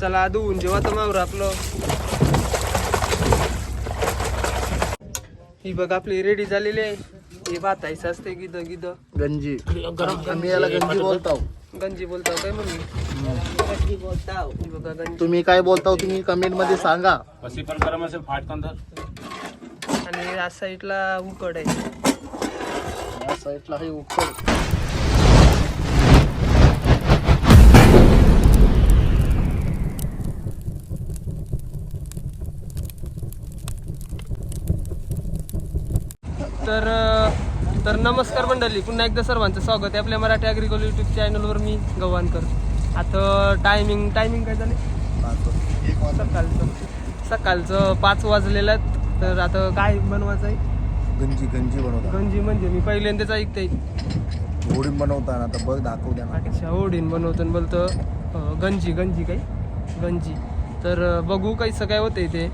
चला धुवून जेव्हा तर मावर आपलं. ही बघ आपली रेडी झालेली आहे. हे भातायचं असते गिद गिद. गंजी. आम्ही याला गंजी बोलतो गंजी बोलताव काय म्हणली बोलताव. ही बघा गंजी. तुम्ही काय बोलताव तुम्ही कमेंटमध्ये सांगा. पण गरम असेल आणि या साईडला उकड आहे. या साईडला हे उकड. तर तर नमस्कार मंडळी पुन्हा एकदा सर्वांचं स्वागत आहे आपल्या मराठी अग्रिकल्चर युट्यूब चॅनलवर मी गव्हाणकर. आता टायमिंग टायमिंग काय झाले सकाळचं. सकाळचं पाच वाजलेलं आहेत. तर आता काय बनवायचं आहे? गंजी गंजी बनवता गंजी म्हणजे मी पहिल्यांदाच ऐकते होडी बनवताना आता बघ दाखवू द्या अच्छा ओढीन बनवतो आणि बोलतो गंजी गंजी काही गंजी. तर बघू कैसं काय होतंय ते.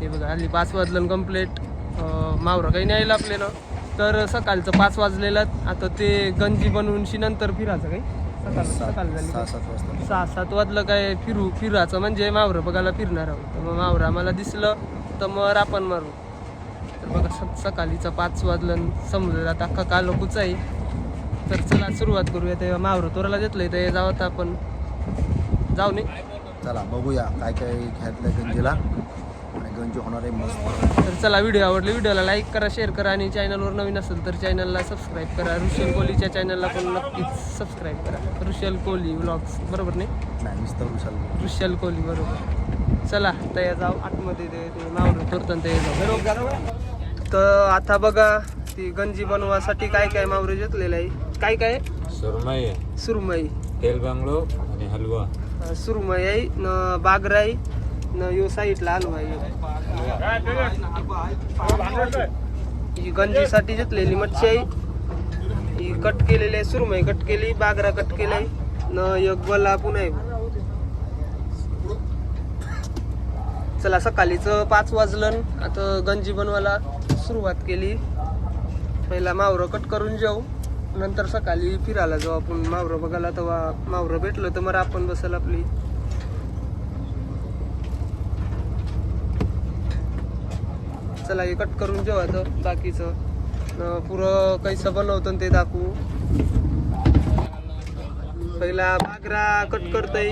हे बघा हल्ली पाच वाजलं कम्प्लेट मावरं काही न्यायला आपल्याला. तर सकाळचं पाच वाजलेलं आता ते गंजी बनवून शी नंतर फिरायचं काही. सकाळ सकाळ झाली. सहा? सात वाजता. सहा सात वाजलं काय फिरू फिरायचं म्हणजे मावरं बघायला फिरणार आहोत. तर मग मावरं आम्हाला दिसलं तर मग आपण मारू. तर बघा सकाळीचं पाच वाजलं आणि समुद्रात अख्खा कालोखूच आहे. तर चला सुरुवात करूया. ते मावरं तोराला घेतलंय ते जावं तर आपण. जाऊ नये चला बघूया काय काय घ्यातलं गंजीला. गंजी होणार आहे मस्त. तर चला व्हिडिओ आवडले व्हिडिओला लाईक करा शेअर करा आणि चॅनलवर नवीन असेल तर चॅनलला सबस्क्राईब करा. ऋषल कोहलीच्या चॅनलला पण नक्कीच सबस्क्राईब करा. ऋषल कोहली व्लॉग्स बरोबर नाही? उचल ऋषल कोहली. बरोबर. चला तया जाऊ. आतमध्ये मावरं तोरताना ते जाऊ. तर आता बघा ती गंजी बनवासाठी काय काय मावरं घेतलेलं आहे? काय काय? सुरमई. सुरमई. तेल बांगडो आणि हलवा. सुरमई आहे न बागराई न यो साईडला हलवा आहे. ही गंजीसाठी घेतलेली मच्छी आहे. ही कट केलेली आहे सुरमई कट केली बागरा कट केलाय. न एक गोला पुन्हा आहे चला सकाळीच पाच वाजलं. आता गंजी बनवायला सुरुवात केली. पहिला मावरं कट करून जाऊ. नंतर सकाळी फिरायला जाऊ आपण. मावरं बघायला तेव्हा मावरं भेटलं तर मग आपण बसल आपली चला हे कट करून तर बाकीचं. पुरं कैसं बनवतं ते दाखवू. पहिला बागरा कट करतय.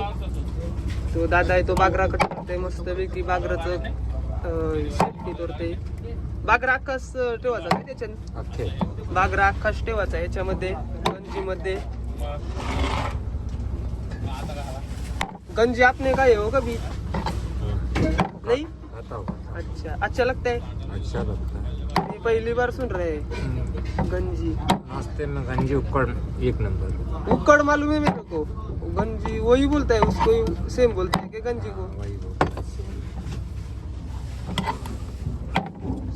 तो दादा आहे तो बागरा कट करतोय मस्त पैकी बागराचं शेपटी करते बागरा अख्खाच ठेवायचा काय त्याच्यात बागरा अख्खाच ठेवायचा याच्यामध्ये गंजीमध्ये. गंजी आपने काय हो कभी? नहीं. अच्छा अच्छा लगता है? अच्छा लगता है। मी पहिली बार सुन रहे हैं? गंजी। मस्त है ना गंजी उकड़ एक नंबर। उक्कड़ मालूम है मेरे को। गंजी वही बोलता है उसको सेम बोलते हैं कि गंजी को। वही वो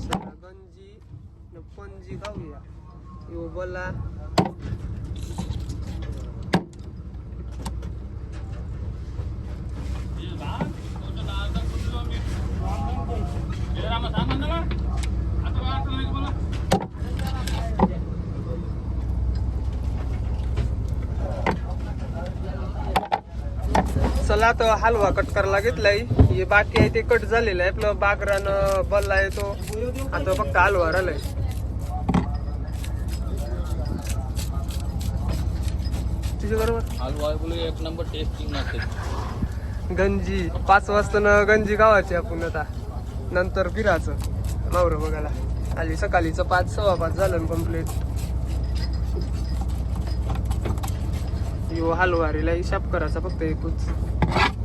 चला, गंजी न पणजी खाऊया यो बोला। तर हलवा कट करायला घेतलाय. हे बाकी आहे ते कट झालेलं आहे. आपलं बागरानं बल्ला आहे तो. आता फक्त हलवा राहिलाय. तुझ्या बरोबर हलवा बोलो एक नंबर टेस्टिंग लागते गंजी. पाच वाजता न गंजी गावाची आपण आता. नंतर फिरायचं. मावरं बघायला. आली सकाळीचं पाच सव्वा पाच झालं कंप्लीट यो हलवारीला हिशाब करायचा फक्त एकूच. Ha ha!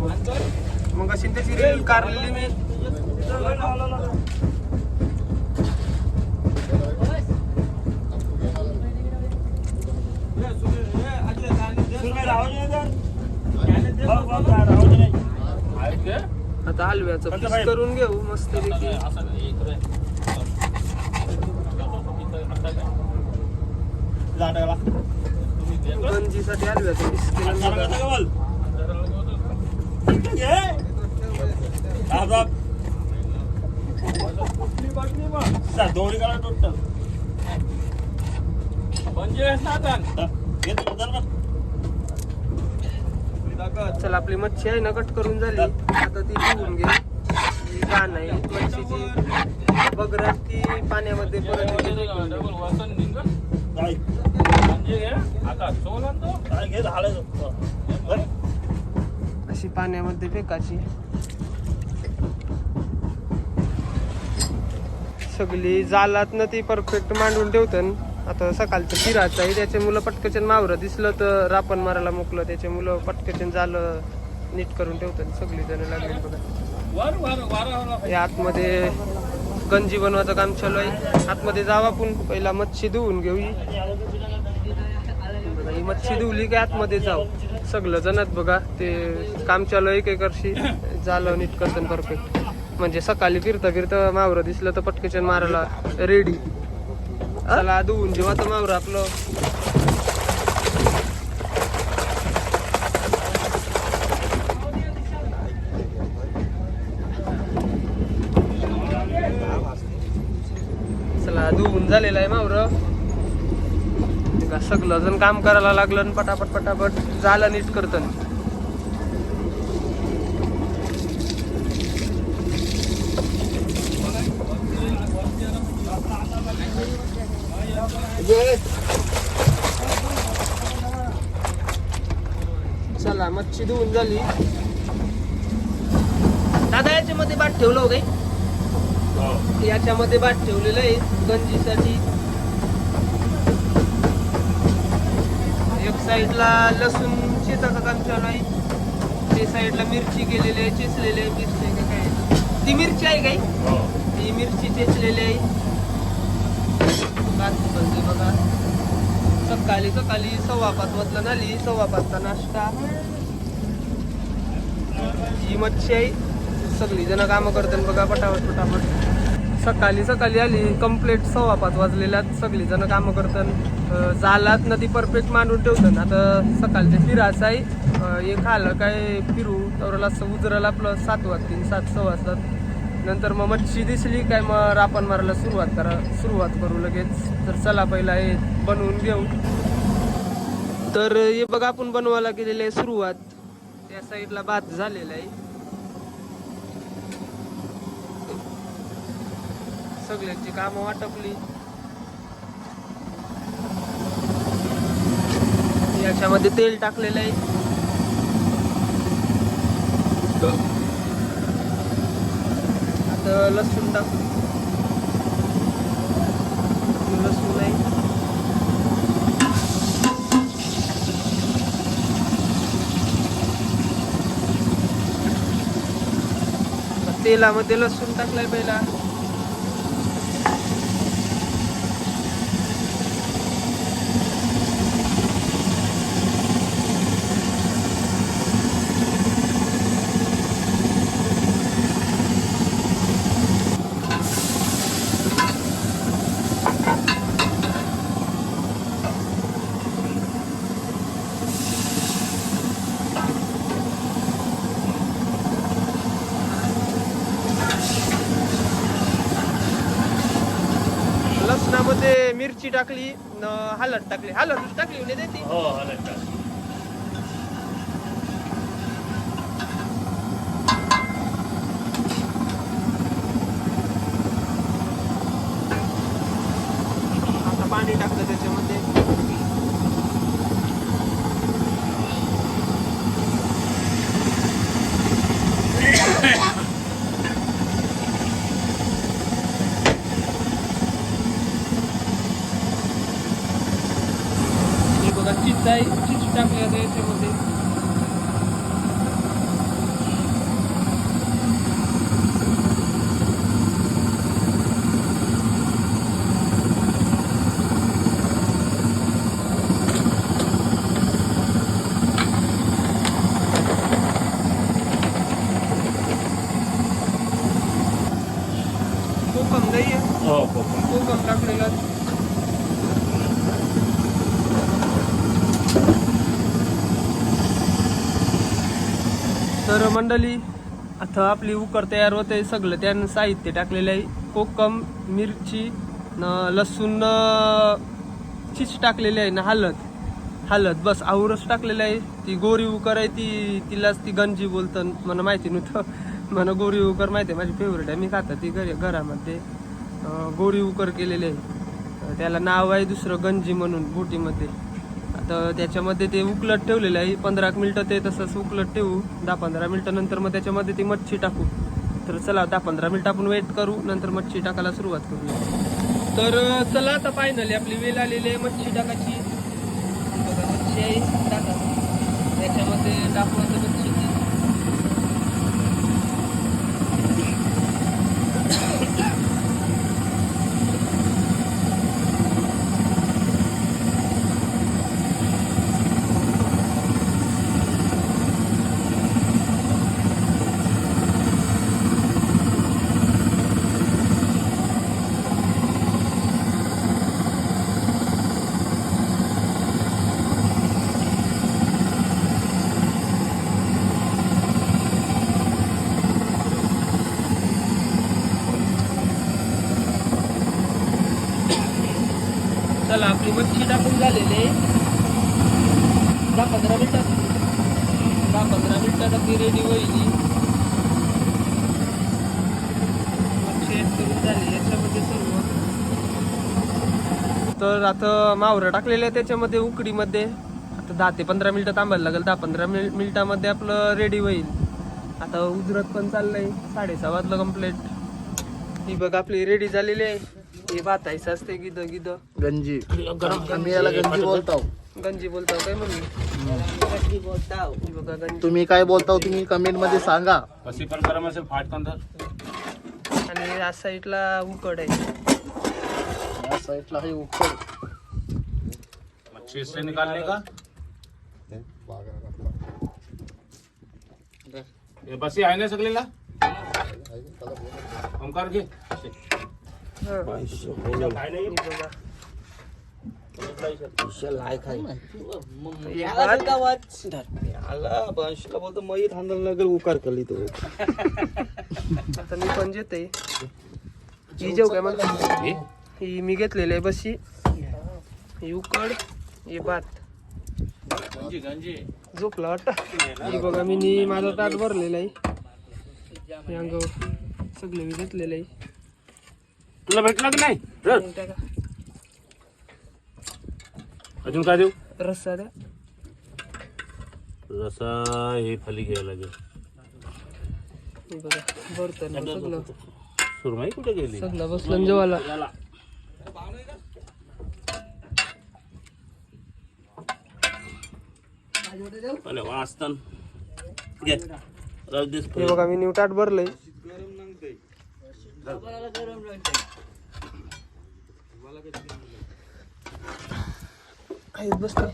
मग अशी त्याची रील कारलेली मी. आता हलव्याचं पीस करून घेऊ मस्त पैकी. असं नाही, इकडे. पंचेचाळीस नातान. चल आपली मच्छी आहे ना कट करून झाली. आता ती धुवून घे. ही घाण आहे मच्छीची बगरात ती पाण्यामध्ये परत. म्हणजे. अशी पाण्यामध्ये फेकायची. सगळी जालात ना ती परफेक्ट मांडून ठेवतं आता सकाळचं फिरायचं आहे त्याचे मुलं पटकचन मावरं दिसलं तर रापण मारायला मुकलं त्याचे मुलं पटकचन झालं नीट करून ठेवतात सगळी जण लागली बघा. या आतमध्ये गंजी बनवायचं काम चालू आहे. आतमध्ये जावा आपण. पहिला मच्छी धुवून घेऊ ही मच्छी धुवली की आतमध्ये जाऊ. सगळं जणच बघा ते काम चालू आहे काही करशी झालं नीट करतं परफेक्ट. म्हणजे सकाळी फिरता फिरता मावरं दिसलं तर पटकेचन मारायला रेडी चला धुवून जेव्हा तर मावरं आपलं. चला धुवून झालेलं आहे मावरं. सगळं जण काम करायला लागलं पटापट पटापट झालं नीट करतं चला मच्छी धुवून झाली. दादा याच्यामध्ये बाट ठेवलं हो. काही याच्यामध्ये बाट ठेवलेलं आहे गंजीसाठी. एक साईडला लसूण शेताचं काम चालू आहे. ते साईडला मिरची केलेली आहे चेचलेली आहे मिरची आहे काय? ती मिरची आहे काही ती मिरची चेचलेली आहे. बघा. सकाळी सकाळी सव्वा पाच वाजता झाली सव्वा पाचचा नाश्ता. ही मच्छी आहे. सगळी जण कामं करतात बघा पटापट पटापट. सकाळी सकाळी आली कंप्लीट सव्वा पाच वाजलेल्यात. सगळी जण कामं करतात. जालात नदी परफेक्ट मांडून ठेवतात. आता सकाळचे फिरायचं आहे. हे खाल्लं काय फिरू तर असं उजराला आपलं सात वाजतील सात सव्वा वाजतात नंतर मग मच्छी दिसली काय मग रापण मारायला सुरुवात करा सुरुवात करू लगेच. तर चला पहिला हे बनवून घेऊ. तर हे बघा आपण बनवायला गेलेले आहे सुरुवात. त्या साईडला भात झालेला आहे. सगळ्यांची कामं वाटपली याच्यामध्ये तेल टाकलेलं आहे. आता लसूण टाकू लसूण आहे तेलामध्ये लसूण टाकलाय पहिला. टाकली न हळद टाकली हळद टाकली म्हणजे देते हो हलत का? हो हो. कोकम कोकम टाकलेला तर मंडळी आता आपली उकर तयार होते सगळं. त्यानं साहित्य टाकलेलं आहे. कोकम मिरची न लसूण चीच टाकलेली आहे ना हालत हालत बस आवरच टाकलेलं आहे. ती गोरी उकर आहे ती तिलाच ती गंजी बोलतं मला माहिती नव्हतं. मला गोरी उकर माहिती आहे माझी फेवरेट आहे. मी खाता ती घरी घरामध्ये. गोरी उकर केलेले आहे. त्याला नाव आहे दुसरं गंजी म्हणून बोटीमध्ये. आता त्याच्यामध्ये ते उकलत ठेवलेलं आहे. पंधरा एक मिनटं ते तसंच उकलत ठेवू. दहा पंधरा मिनटं नंतर मग त्याच्यामध्ये ती मच्छी टाकू. तर चला दहा पंधरा मिनटं आपण वेट करू. नंतर मच्छी टाकायला सुरुवात करूया तर चला आता फायनली आपली वेळ आलेली आहे मच्छी टाकायची. मच्छी आहे. टाका. त्याच्यामध्ये टाकू आता मच्छी चला आपली मच्छी टाकून झालेली आहे दहा पंधरा मिनिटात दहा पंधरा मिनिटात आपली रेडी होईल मच्छी add करून झाली याच्यामध्ये सर्व तर आता मावरं टाकलेलं आहे त्याच्यामध्ये उकडीमध्ये. आता दहा ते पंधरा मिनिटं थांबायला लागेल. दहा पंधरा मिनिट मिनिटामध्ये आपलं रेडी होईल. आता उजरत पण चाललंय. साडेसहा वाजलं कंप्लीट ही बघ आपली रेडी झालेली आहे. हे भातायचं असते गिद गिद. गंजी. आम्ही याला गंजी बोलतो गंजी बोलताव काय मम्मी? बोलताव. ही बघा गंजी. तुम्ही काय बोलताव तुम्ही कमेंटमध्ये सांगा. कशी पण गरम असेल फाटकन तर आणि या साईडला उकड आहे साईडला हे उकड मच्छी इससे निकालने का ये बसी आहे ना सगळीला ओमकार घे हं. ही हे भात. बोलतो मयूर नगर उकार केली तो आता मी पण जेते ही जेव काय म्हणतो घे. ही मी घेतलेली आहे बशी. ही उकड हे भात. झोपला वाटत? ही बघा मी नी माझा ताट भरलेला आहे. अंगावर सगळे मी घेतलेलं आहे. तुला भेटलं की नाही. अजून काय देऊ? रस्सा द्या. रसा हे खाली घ्यायला लागेल. बघा बर्तन सगळं. सुरमई कुठे गेली? सगळं बसलं जेवायला. अरे वाचतान घे राहू हे बघा मी न्यू ताट भरलंय. आहेत बसते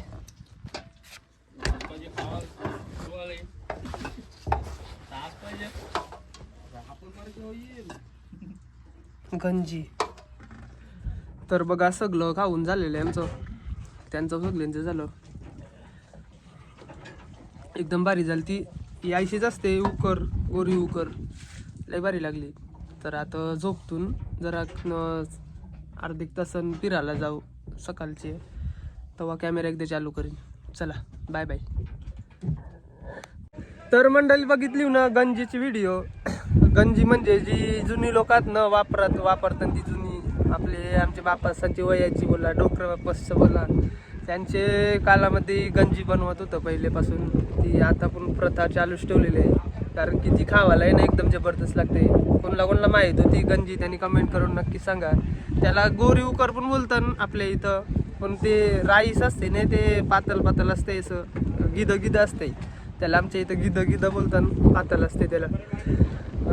गंजी. तर बघा सगळं खाऊन झालेलं आहे आमचं. त्यांचं सगळ्यांचं झालं. एकदम भारी झाली ती. ही आयशीच असते उकर गोरी उकर लय भारी लागली. तर आता झोपतून जरा न- अर्धिक तासन फिरायला जाऊ सकाळचे. तेव्हा कॅमेरा एकदा चालू करीन. चला बाय बाय तर मंडळी बघितली ना गंजीची व्हिडिओ गंजी म्हणजे जी जुनी लोकात न वापरत वापरतात ती जुनी. आपले आमचे बापासांची वयाची बोला डोकर बापासचं बोला. त्यांचे कालामध्ये गंजी बनवत होतं पहिलेपासून. ती आता पण प्रथा चालूच ठेवलेली आहे. कारण की ती खावायला आहे ना एकदम जबरदस्त लागते. कोणाला कोणाला माहीत होती गंजी त्यांनी कमेंट करून नक्की सांगा. त्याला गोरी उकर पण बोलतात आपल्या इथं. पण ते राईस असते ना ते पातळ पातळ असते असं. गिद गिद असते. त्याला आमच्या इथं गिद गिद बोलतात पातळ असते त्याला.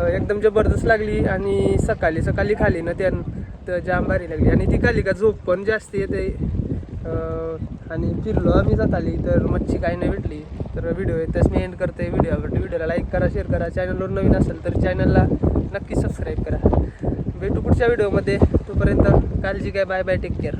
एकदम जबरदस्त लागली आणि सकाळी सकाळी खाली ना त्यानं तर जाम भारी लागली. आणि ती खाली का झोप पण जास्त येते. आणि फिरलो आम्ही सकाळी तर मच्छी काही नाही भेटली. तर व्हिडिओ येतच मी एंड करते व्हिडिओ आवडते व्हिडिओला लाईक करा शेअर करा. चॅनलवर नवीन असेल तर चॅनलला नक्की सबस्क्राईब करा. भेटू पुढच्या व्हिडिओमध्ये तोपर्यंत काळजी काय बाय बाय टेक केअर